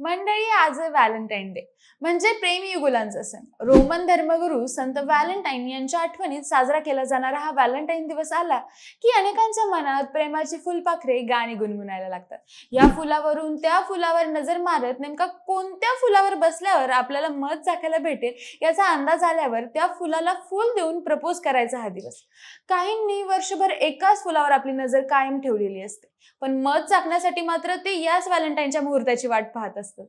मंडळी आज Valentine day. म्हणजे प्रेम युगुलांचा सण. रोमन धर्मगुरू संत व्हॅलेंटाईन यांच्या आठवणीत साजरा केला जाणारा हा व्हॅलेंटाईन दिवस आला की अनेकांच्या मनात प्रेमाची फुलपाखरे गाणी गुणगुणायला लागतात. या फुलावरून त्या फुलावर नजर मारत नेमका कोणत्या फुलावर बसल्यावर आपल्याला मत चाकायला भेटेल याचा अंदाज आल्यावर त्या फुलाला फुल देऊन प्रपोज करायचा हा दिवस. काहींनी वर्षभर एकाच फुलावर आपली नजर कायम ठेवलेली असते. पण मत चाकण्यासाठी मात्र ते याच व्हॅलेंटाईनच्या मुहूर्ताची वाट पाहत असतात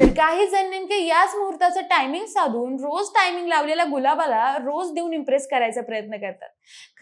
तर काही जण नेमके याच मुहूर्ताचं टायमिंग साधून रोज टायमिंग लावलेल्या गुलाबाला रोज देऊन इम्प्रेस करायचा प्रयत्न करतात.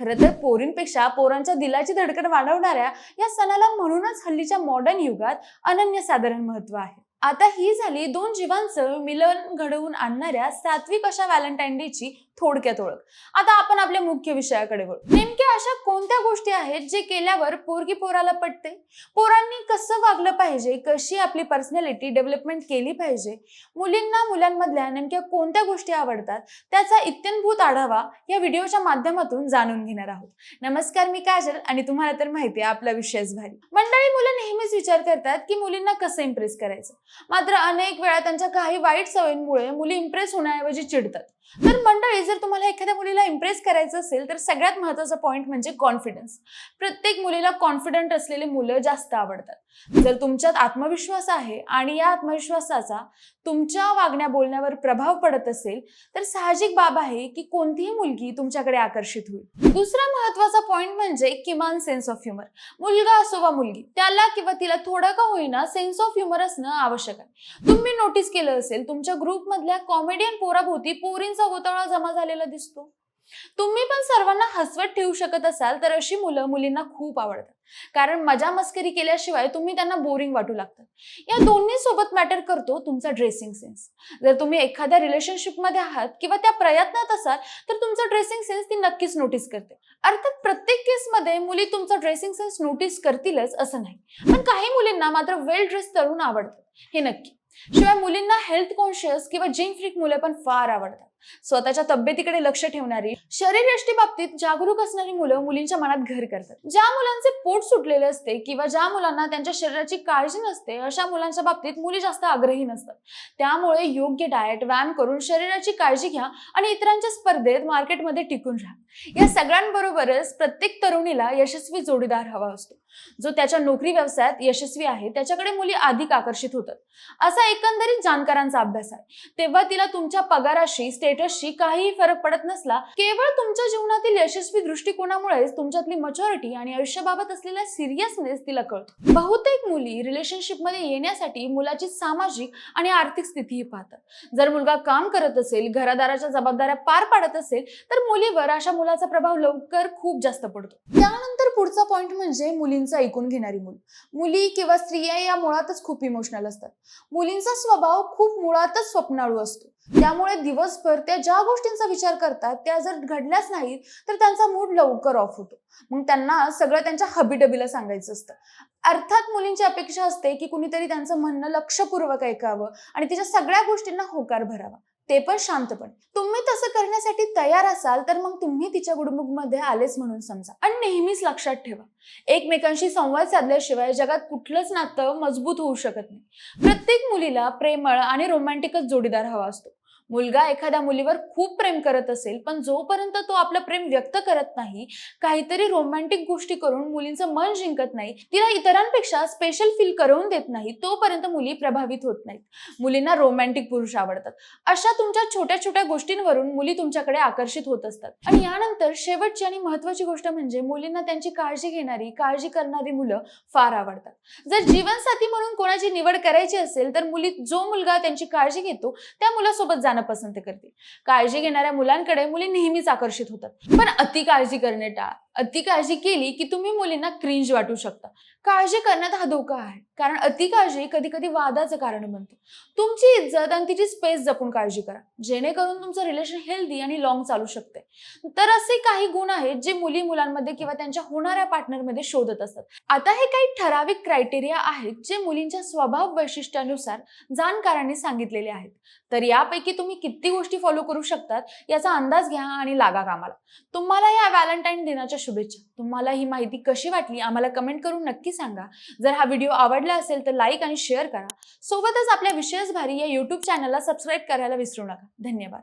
खरं तर पोरींपेक्षा पोरांच्या दिलाची धडकन वाढवणाऱ्या या सणाला म्हणूनच हल्लीच्या मॉडर्न युगात अनन्यसाधारण महत्त्व आहे. आता ही झाली दोन जीवांचं मिलन घडवून आणणाऱ्या सात्विक अशा व्हॅलेंटाईन डेची थोडक्यात ओळख. आता आपण आपल्या मुख्य विषयाकडे वळू. नेमक्या अशा कोणत्या गोष्टी आहेत जे केल्यावर पोरगी पोराला पटते? पोरांनी कसं वागलं पाहिजे? कशी आपली पर्सनॅलिटी डेव्हलपमेंट केली पाहिजे? मुलींना मुलांमधल्या नेमक्या कोणत्या गोष्टी आवडतात? त्याचा इत्यंभूत आढावा या व्हिडिओच्या माध्यमातून जाणून घेणार आहोत. नमस्कार मी काजल आणि तुम्हाला तर माहिती आहे आपला विषयच भारी. मंडळी मुलं नेहमीच विचार करतात की मुलींना कसं इम्प्रेस करायचं? मात्र अनेक वेळा त्यांच्या काही वाईट सवयींमुळे मुली इम्प्रेस होण्याऐवजी चिडतात. तर मंडळी जर तुम्हाला एखाद्या मुलीला इम्प्रेस करायचं असेल तर सगळ्यात महत्त्वाचा पॉईंट म्हणजे कॉन्फिडन्स प्रत्येक मुलीला कॉन्फिडंट असलेले मुलं जास्त आवडतात. जर तुमच्यात आत्मविश्वास आहे आणि या आत्मविश्वासाचा तुमच्या वागण्या बोलण्यावर प्रभाव पडत असेल तर साहजिक बाब आहे की कोणतीही मुलगी तुमच्याकडे आकर्षित होईल. दुसरा महत्त्वाचा पॉईंट म्हणजे किमान सेन्स ऑफ ह्युमर मुलगा असो वा मुलगी त्याला किंवा तिला थोडं का होईना सेन्स ऑफ ह्युमर असणं आवश्यक आहे. तुम्ही नोटीस केलं असेल तुमच्या ग्रुपमधल्या कॉमेडियन पोराभोवती पोरींचा गोतावळा जमा झालेला दिसतो. तुम्ही पण सर्वांना हसवत ठेवू शकत असाल तर अशी मुलं मुलींना खूप आवडतात. कारण मजा मस्करी केल्याशिवाय तुम्ही त्यांना बोरिंग वाटू लागतात. या दोन्ही सोबत मॅटर करतो तुमचा ड्रेसिंग सेन्स जर तुम्ही एखाद्या रिलेशनशिपमध्ये आहात किंवा त्या प्रयत्नात असाल तर तुमचा ड्रेसिंग सेन्स ती नक्कीच नोटीस करते. अर्थात प्रत्येक केसमध्ये मुली तुमचा ड्रेसिंग सेन्स नोटीस करतीलच असं नाही. पण काही मुलींना मात्र वेल ड्रेस तरुण आवडतात. हे नक्की. शिवाय मुलींना हेल्थ कॉन्शियस किंवा जिम फ्रिक मुले पण फार आवडतात. स्वतःच्या तब्येतीकडे लक्ष ठेवणारी शरीरयष्टी बाबतीत जागरूक असणारी मुलं मुलींच्या मनात घर करतात. ज्या मुलांचे पोट सुटलेले असते किंवा ज्या मुलांना त्यांच्या शरीराची काळजी नसते अशा मुलांच्या बाबतीत मुली जास्त आग्रही नसतात. त्यामुळे योग्य डाएट व्यायाम करून शरीराची काळजी घ्या आणि इतरांच्या स्पर्धेत मार्केटमध्ये टिकून राहा. या सगळ्यांबरोबरच प्रत्येक तरुणीला यशस्वी जोडीदार हवा असतो. जो त्याच्या नोकरी व्यवसायात यशस्वी आहे त्याच्याकडे मुली अधिक आकर्षित होतात. असा एकंदरीत जाणकारांचा अभ्यास आहे. तेव्हा तिला तुमच्या पगाराशी स्टेट स्टेटसशी काहीही फरक पडत नसला केवळ तुमच्या जीवनातील यशस्वी दृष्टिकोनामुळेच तुमच्यातली मच्युरिटी आणि आयुष्याबाबत असलेला सिरियसनेस तिला कळतो. बहुतेक मुली रिलेशनशिपमध्ये येण्यासाठी मुलाची सामाजिक आणि आर्थिक स्थितीही पाहतात. जर मुलगा काम करत असेल घरादाराच्या जबाबदाऱ्या पार पाडत असेल तर मुलीवर अशा मुलाचा प्रभाव लवकर खूप जास्त पडतो. त्यानंतर पुढचा पॉइंट म्हणजे मुलींचा ऐकून घेणारी मुल. मुली किंवा स्त्रिया या मुळातच खूप इमोशनल असतात. मुलींचा स्वभाव खूप मुळातच स्वप्नाळू असतो. त्यामुळे दिवसभर त्या ज्या गोष्टींचा विचार करतात त्या जर घडल्याच नाहीत तर त्यांचा मूड लवकर ऑफ होतो. मग त्यांना सगळं त्यांच्या हबीडबीला सांगायचं असतं. अर्थात मुलींची अपेक्षा असते की कुणीतरी त्यांचं म्हणणं लक्षपूर्वक ऐकावं आणि तिच्या सगळ्या गोष्टींना होकार भरावा. ते पण शांतपणे तुम्ही तसं करण्यासाठी तयार असाल तर मग तुम्ही तिच्या गुडमुगमध्ये आलेच म्हणून समजा. आणि नेहमीच लक्षात ठेवा एकमेकांशी संवाद साधल्याशिवाय जगात कुठलंच नातं मजबूत होऊ शकत नाही. प्रत्येक मुलीला प्रेमळ आणि रोमॅन्टिकच जोडीदार हवा असतो. मुलगा एखाद्या मुलीवर खूप प्रेम करत असेल पण जोपर्यंत तो आपलं प्रेम व्यक्त करत नाही काहीतरी रोमॅन्टिक गोष्टी करून मुलींचं मन जिंकत नाही तिला इतरांपेक्षा स्पेशल फील करून देत नाही तोपर्यंत मुली प्रभावित होत नाहीत. मुलींना रोमॅन्टिक पुरुष आवडतात. अशा तुमच्या छोट्या छोट्या गोष्टींवरून मुली तुमच्याकडे आकर्षित होत असतात. आणि यानंतर शेवटची आणि महत्वाची गोष्ट म्हणजे मुलींना त्यांची काळजी घेणारी काळजी करणारी मुलं फार आवडतात. जर जीवनसाथी म्हणून कोणाची निवड करायची असेल तर मुली जो मुलगा त्यांची काळजी घेतो त्या मुलासोबत जाणं पसंत करतील काळजी घेणाऱ्या मुलांकडे मुली नेहमीच आकर्षित होतात. पण अति काळजी करणे टाळा. अति काळजी केली की तुम्ही मुलींना क्रिंज वाटू शकता. काळजी करण्यात हा धोका आहे. कारण अति काळजी कधी कधी वादाचं कारण बनते. तुमची इज्जत आणि तिची स्पेस जपून काळजी करा. जेणेकरून तुमचं रिलेशन हेल्दी आणि लॉंग चालू शकते तर असे काही गुण आहेत जे मुली मुलांमध्ये किंवा त्यांच्या होणाऱ्या पार्टनरमध्ये शोधत असतात. आता हे काही ठराविक क्रायटेरिया आहेत जे मुलींच्या स्वभाव वैशिष्ट्यानुसार जाणकारांनी सांगितलेले आहेत. तर यापैकी तुम्ही किती गोष्टी फॉलो करू शकतात याचा अंदाज घ्या आणि लागा कामाला. तुम्हाला या व्हॅलेंटाईन दिनाच्या शुभेच्छा. तुम्हाला ही माहिती कशी वाटली आम्हाला कमेंट करून नक्की सांगा. जर हा व्हिडिओ आवडला असेल तर लाईक आणि शेअर करा. सोबतच आपल्या विशेष भारी या यूट्यूब चॅनलला सबस्क्राईब करायला विसरू नका. धन्यवाद.